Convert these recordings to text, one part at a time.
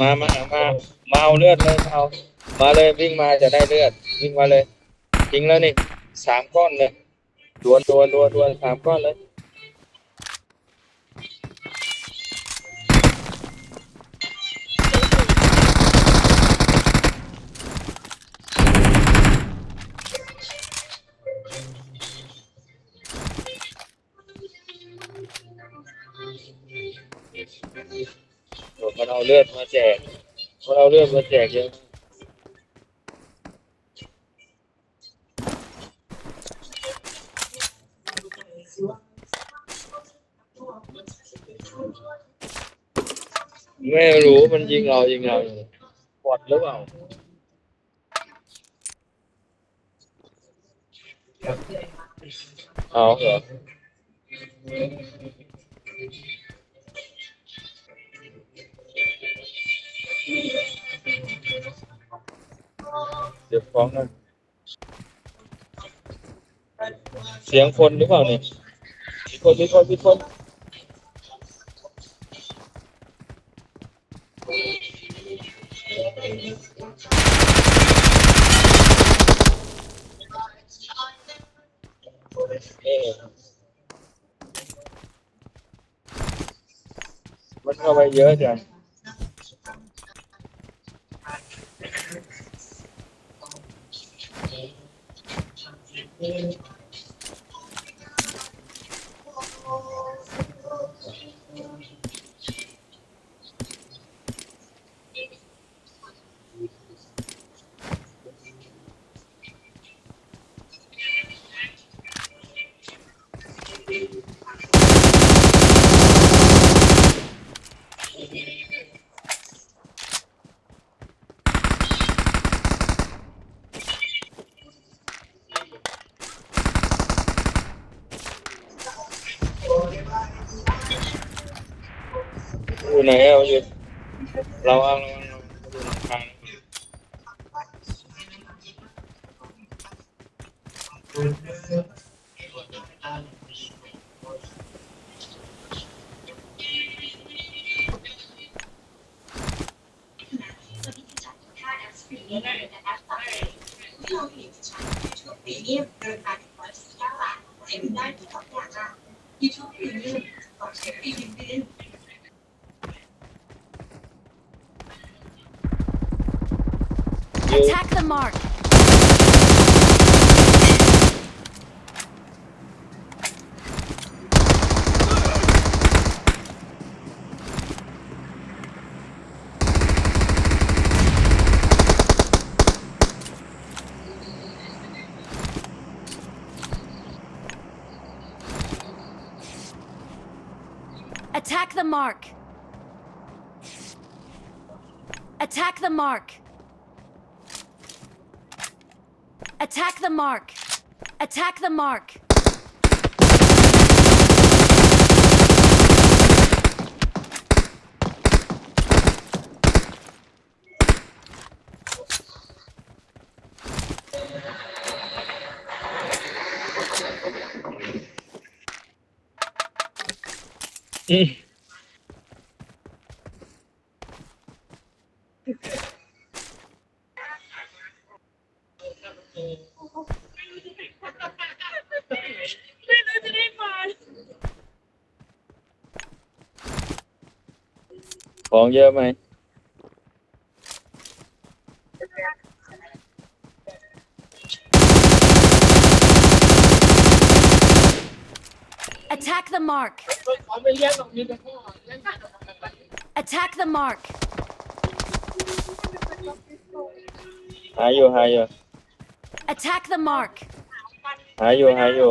มามามามาเอาเลือดเลยมาเอามาเลยวิ่งมาจะได้เลือดวิ่งมาเลยจริงแล้วนี่สามก้อนเลยดวนดวนดวนดวนสามก้อนเลย เลือดมาแจกมันเอาเลือดมาแจกเยอะไม่รู้มันยิงเรายิงเราปอดหรือเปล่าเอาเหรอ เดี๋ยวฟ้องนะเสียงคนหรือเปล่าเนี่ยมีคนมีคนมีคนมันเข้าไปเยอะจัง eh, อยู่ไหนอะอยู่เราเอาเราเอาดูหลังคาอยู่ Attack the mark. Attack the mark. Attack the mark. Attack the mark. Attack the mark. Mm. ของเยอะไหม Attack the mark. ขอไปเลี้ยงตรงนี้นะพ่อเลี้ยงกัน Attack the mark. หาอยู่หาอยู่ Attack the mark. หาอยู่หาอยู่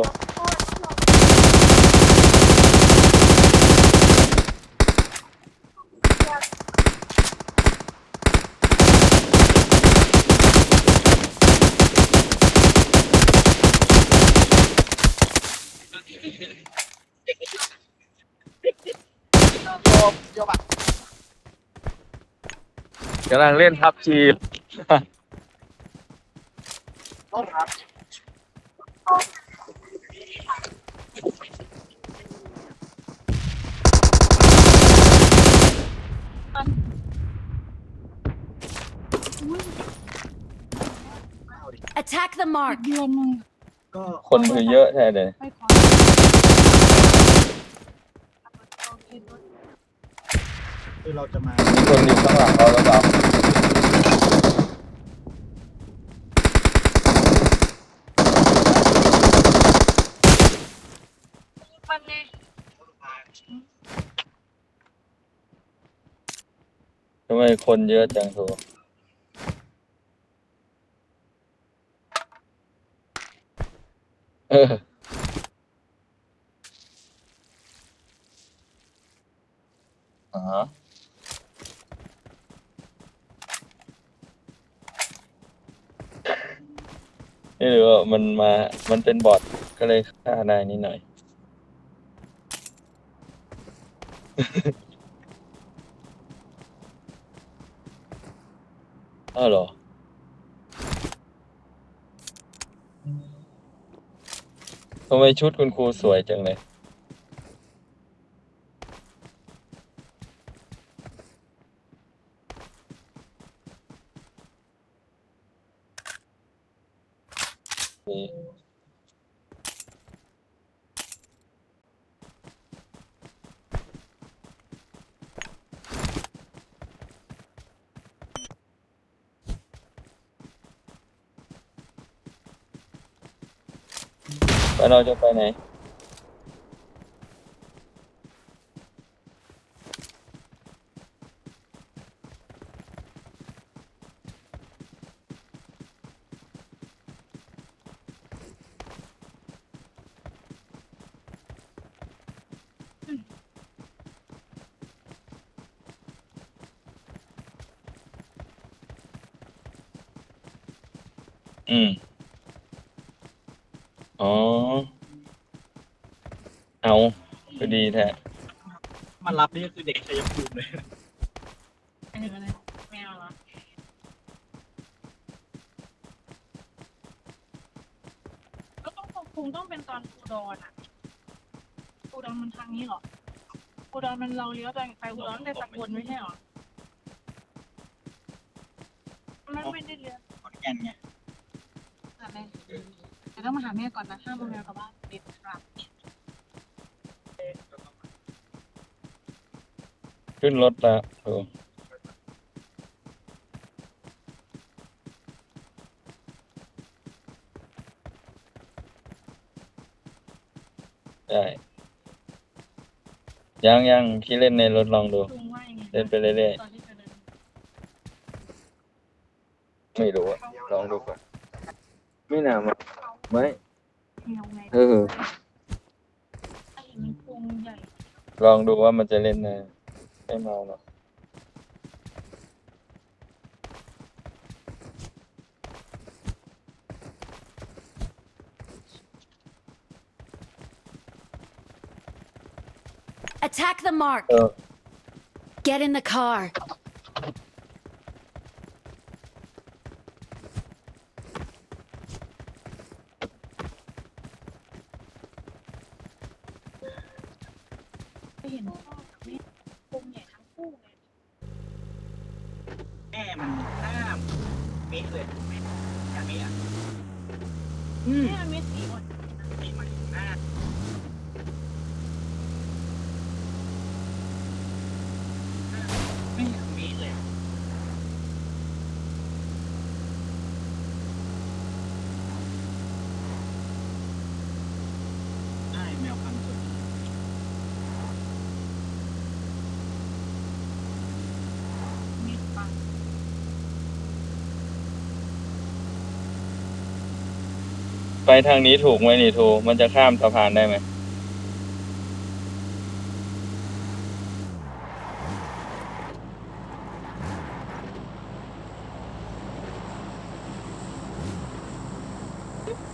กำลังเล่นทับจีต้องครับ Attack the mark. เดือนหนึงก็คนคือเยอะแท้เลย ไปขอโอเคด้วย คือเราจะมา มีคนอยู่ข้างหลังเราหรือเปล่ามันไงทำไมคนเยอะจังโถเอออ๋อไมันมา มันเป็นบอทก็เลยฆ่าได้นิดหน่อย อ้าวเหรอ ทำไมชุดคุณครูสวยจังเลย นี่ แล้วเราจะไปไหน อืม อ๋อ เอาก็ดีแท้มารับนี่ก็คือเด็กชัยภูมิเลยเอออะไรแมวเหรอก็ต้องคงต้องเป็นตอนปูดอนอะปูดอนมันทางนี้เหรอปูดอนมันเราเลี้ยวไปไปปูดอนแต่สกลไม่ใช่เหรอมันไม่ได้เลี้ยวขอนแก่นไงหาแม่แต่ต้องมาหาแม่ก่อนนะห้ามมาแมวกับบ้านเด็ดขาด ขึ้นรถแล้วโอ้ได้ยังยังพี่เล่นในรถลองดู ลุงว่ายังไงเล่นไปเรื่อยตอนที่ไปเดินๆไม่รู้อะลองดูก่อนไม่น่ามาไม่แมวไงเออไอ้มันพุงใหญ่ลองดูว่ามันจะเล่นนะไม่ เมาหรอก Attack the mark. เออ Get in the car. ไปเห็นพ่อกับแม่พุงใหญ่ทั้งคู่เลย แม่มันหน้าเมตรเลยแม่หน้าเมตรอะ แม่เม็ดสีอ่อน มีมันหน้าไม่เมตรเลยอะใช่แมวพันธุ์สุด เม็ดปัง ไปทางนี้ถูกไหมนี่ทูมันจะข้ามสะพานได้ไหม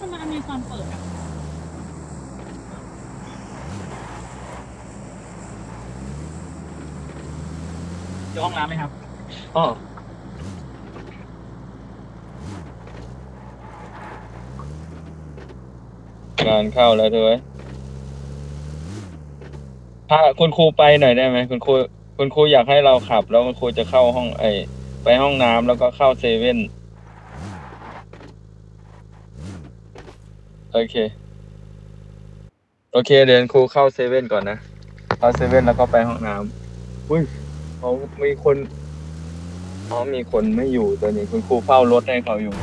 ทำไมอเมซอนเปิดอะเจอห้องน้ำไหมครับอ๋อ งานเข้าแล้วเธอเว้ยพาคุณครูไปหน่อยได้ไหมคุณครูคุณครูอยากให้เราขับ แล้วคุณครูจะเข้าห้องไอไปห้องน้ำแล้วก็เข้าเซเว่นโอเค โอเค เดี๋ยวครูเข้าเซเว่นก่อนนะเข้าเซเว่นแล้วก็ไปห้องน้ำอุ้ยเขามีคนอ๋อมีคนไม่อยู่ตอนนี้คุณครูเฝ้ารถให้เขาอยู่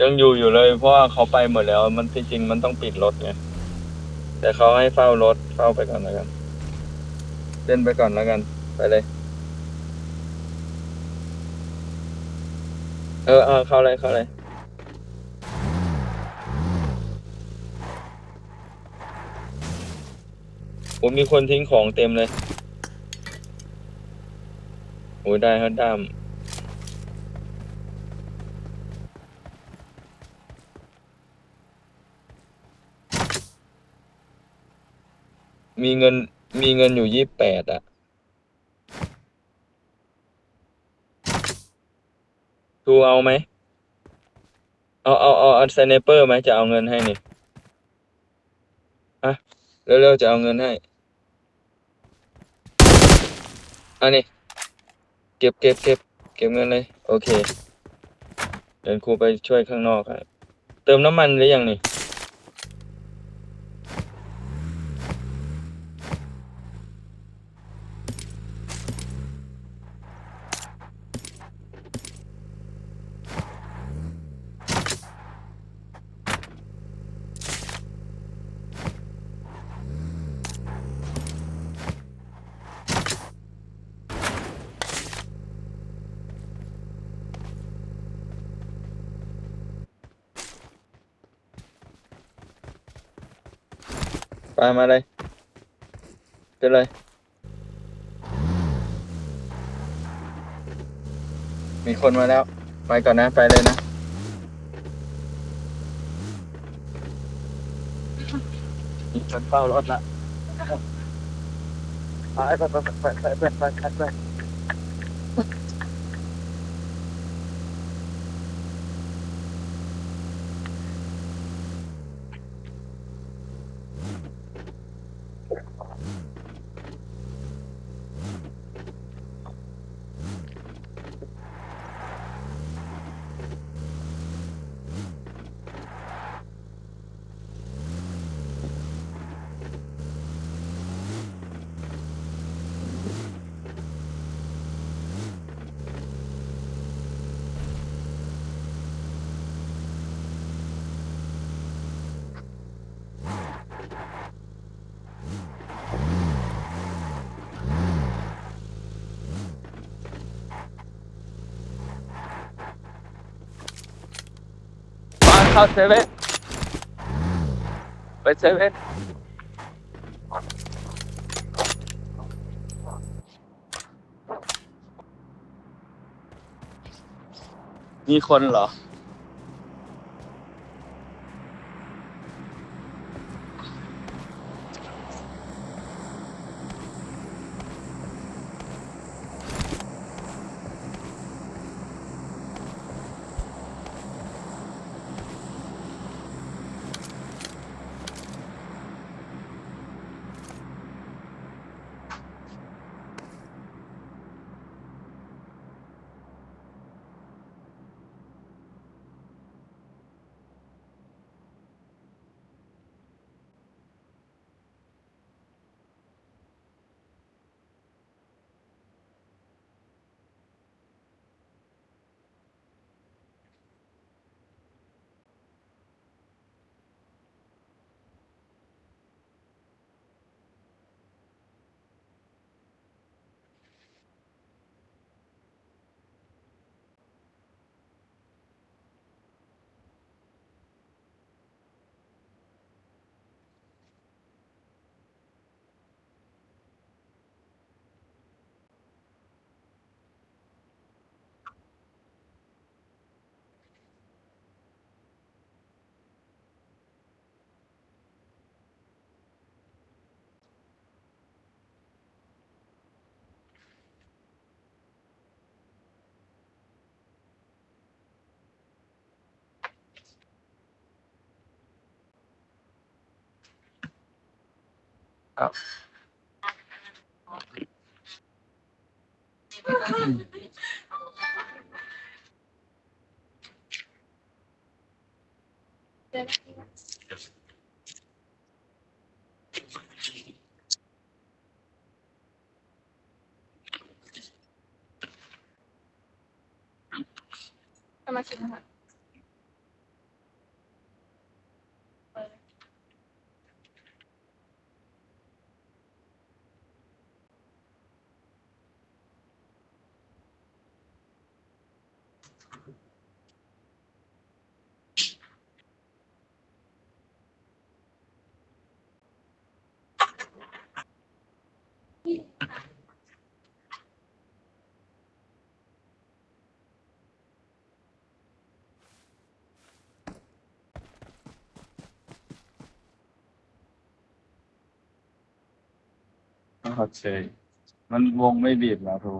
ยังอยู่อยู่เลย เพราะว่าเขาไปหมดแล้ว มันที่จริงมันต้องปิดรถไงแต่เขาให้เฝ้ารถเฝ้าไปก่อนแล้วกันเล่นไปก่อนแล้วกัน ไปเลย เออเออเข้าเลยเข้าเลยผมมีคนทิ้งของเต็มเลย โอ้ยได้ครับด้าม มีเงินมีเงินอยู่ยี่แปดอะทูเอาไหม เอาเอาเอาเอาสไนเปอร์ไหมจะเอาเงินให้นี่อะเร็วๆจะเอาเงินให้อันนี้เก็บเก็บเก็บเก็บเงินเลย โอเค เดินครูไปช่วยข้างนอกครับเติมน้ำมันหรือยังนี่ ไปมาเลยขึ้นเลย มีคนมาแล้ว ไปก่อนนะ ไปเลยนะ มีคนเฝ้ารถละไปไปไปไปไปไปไปไป เข้าเซเว่นไปเซเว่นมีคนเหรอ ครับ โอเค มันวงไม่บีบแล้วครู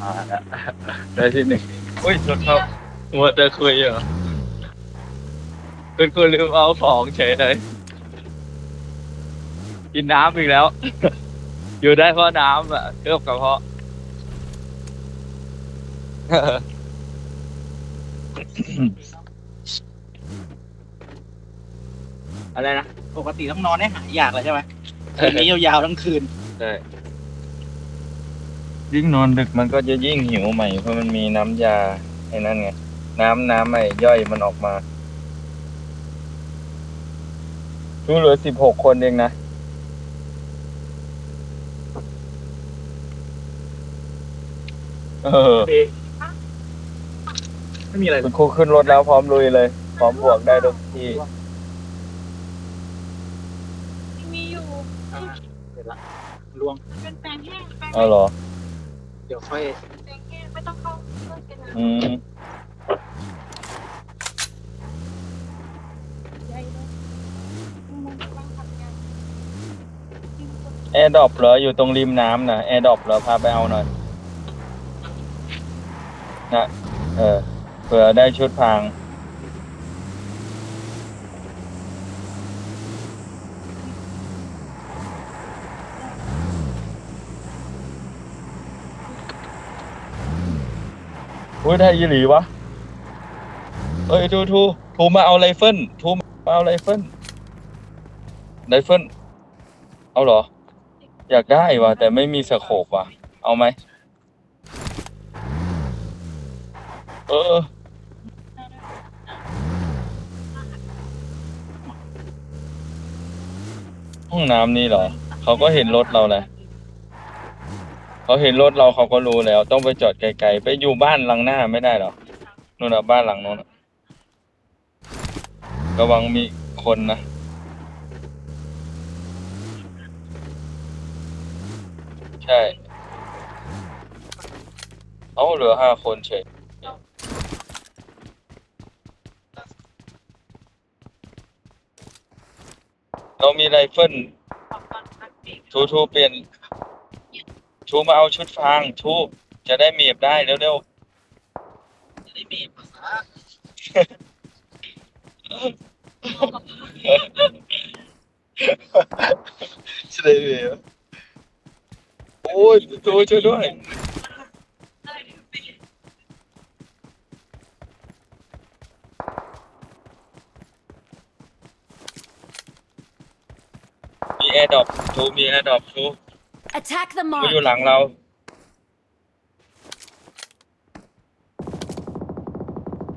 มาแล้วได้ที่หนึ่งอุ้ยชนเขามัวแต่คุยเหรอคุณคุณลืมเอาของเฉยเลยกินน้ำอีกแล้ว อยู่ได้เพราะน้ำอะเคลือบกระเพาะ อะไรนะ ปกติต้องนอนให้หายอยากเลยใช่ไหมคืนนี้ยาวๆทั้งคืน ใช่ยิ่งนอนดึกมันก็จะยิ่งหิวใหม่เพราะมันมีน้ำยาไอ้นั่นไง น้ำน้ำใหม่ย่อยมันออกมารู้เหลือสิบหกคนเองนะ เออ ไม่มีอะไรคุณครูขึ้นรถแล้วพร้อมลุยเลย พร้อมบวกได้ทุกที่มีอยู่เสร็จละลวงมันเป็นแปลงแห้งแปลงเอาเหรอ เดี๋ยวค่อยแปลงแห้งไม่ต้องเข้าเครื่องกันนะอืม ใหญ่เลยมันกำลังทำงานแอร์ดรอปเหรออยู่ตรงริมน้ำนะแอร์ดรอปเหรอพาไปเอาหน่อยนะเออเผื่อได้ชุดพราง อุ้ยได้ยี่หลีวะ เอ้ยทูทูทูมาเอาไรเฟิลทูมาเอาไรเฟิลไรเฟิลเอาเหรอ อยากได้ว่ะ แต่ไม่มีสโคปว่ะ เอาไหม เออ ห้องน้ำนี่เหรอ เขาก็เห็นรถเราแหละเขาเห็นรถเราเขาก็รู้แล้ว ต้องไปจอดไกลๆ ไปอยู่บ้านหลังหน้าไม่ได้หรอนู่นน่ะบ้านหลังนู้นน่ะระวังมีคนนะ ใช่ เอาเหลือห้าคนเฉย เรามีไรเฟิลทูทูเปลี่ยนทูมาเอาชุดฟางทูจะได้เมียบได้เร็วจะได้มีภาษาๆจะได้เมียบโอ้ยทูช่วยด้วย มี แอร์ดรอปทูมีแอร์ดรอปทู Attack the มา mark. อยู่หลังเรา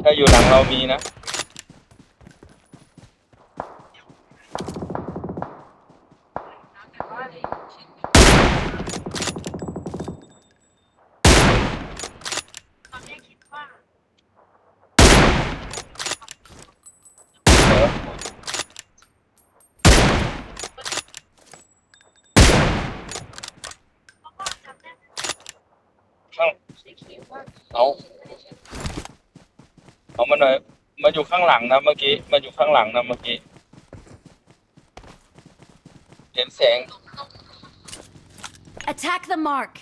ถ้าอยู่หลังเรามีนะ ตอนนี้คิดว่า เออ เพราะว่าจำได้ ข้างเอา เอามาหน่อย มา อยู่ข้างหลังนะเมื่อกี้มาอยู่ข้างหลังนะเมื่อกี้ เห็นแสง Attack the mark.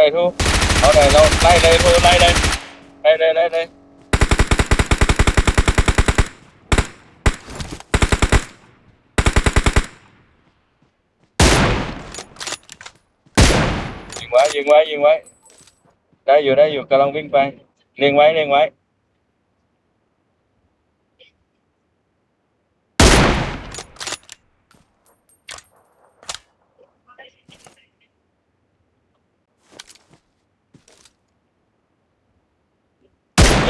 เอาเลยทุกเอาเลยเราไล่เลยทุกไล่เลยไล่เลยไล่เลยยิงไว้ยิงไว้ยิงไว้ ได้อยู่ได้อยู่กำลัง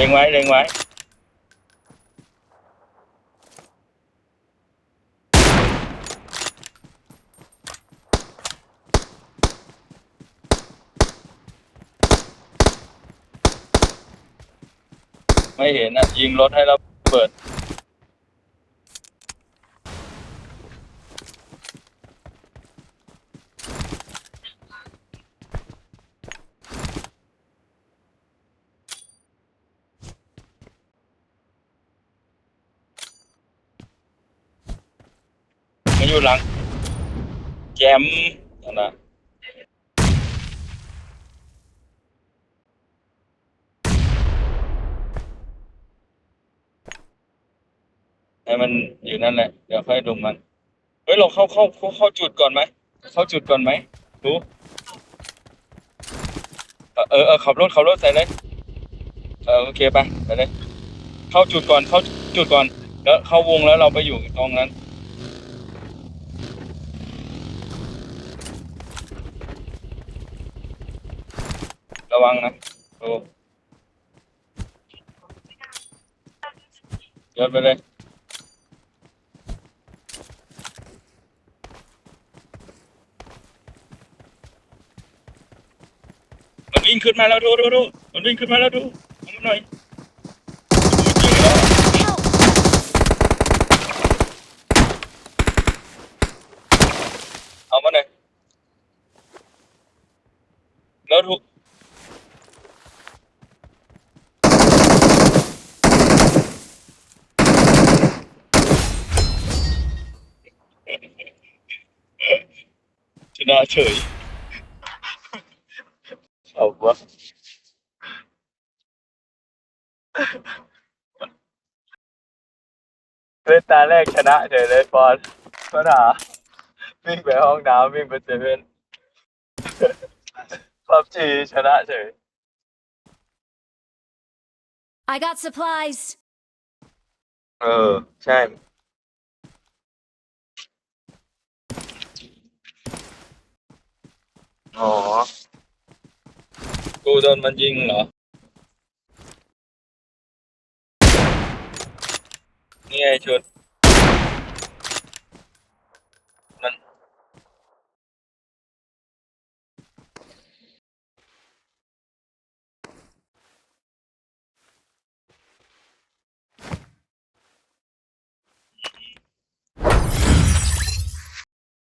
เล็งไว้เล็งไว้เล็งไว้เล็งไว้ ไม่เห็นอะ ยิงรถให้เราเปิด มันอยู่หลัง แจ มนั่นนะให้มันอยู่นั่นแหละ เดี๋ยวค่อยดุมมัน เฮ้ยเราเข้าเข้าเข้าเข้าจุดก่อนไหม เข้าจุดก่อนไหมดูเออเออเออขับรถขับรถใส่เลย เออโอเคไปไปเลย เข้าจุดก่อนเข้าจุดก่อน แล้วเข้าวงแล้วเราไปอยู่ตรงนั้น ระวังนะโอ้ยอดไปเลยมันวิ่งขึ้นมาแล้วดูดูดูมันวิ่งขึ้นมาแล้วดูมันหน่อยจริงแล้ว Help! เอามาหน่อยแล้วทุกชนะ เฉยเอาวะเล่นตาแรกชนะเฉยเลยปอนปัญหาวิ่งไปห้องน้ำวิ่งไปเซเว่นพับจีชนะเฉย I got supplies. เออ ใช่ อ๋อ กูโดนมันยิงเหรอ นี่ไงชุด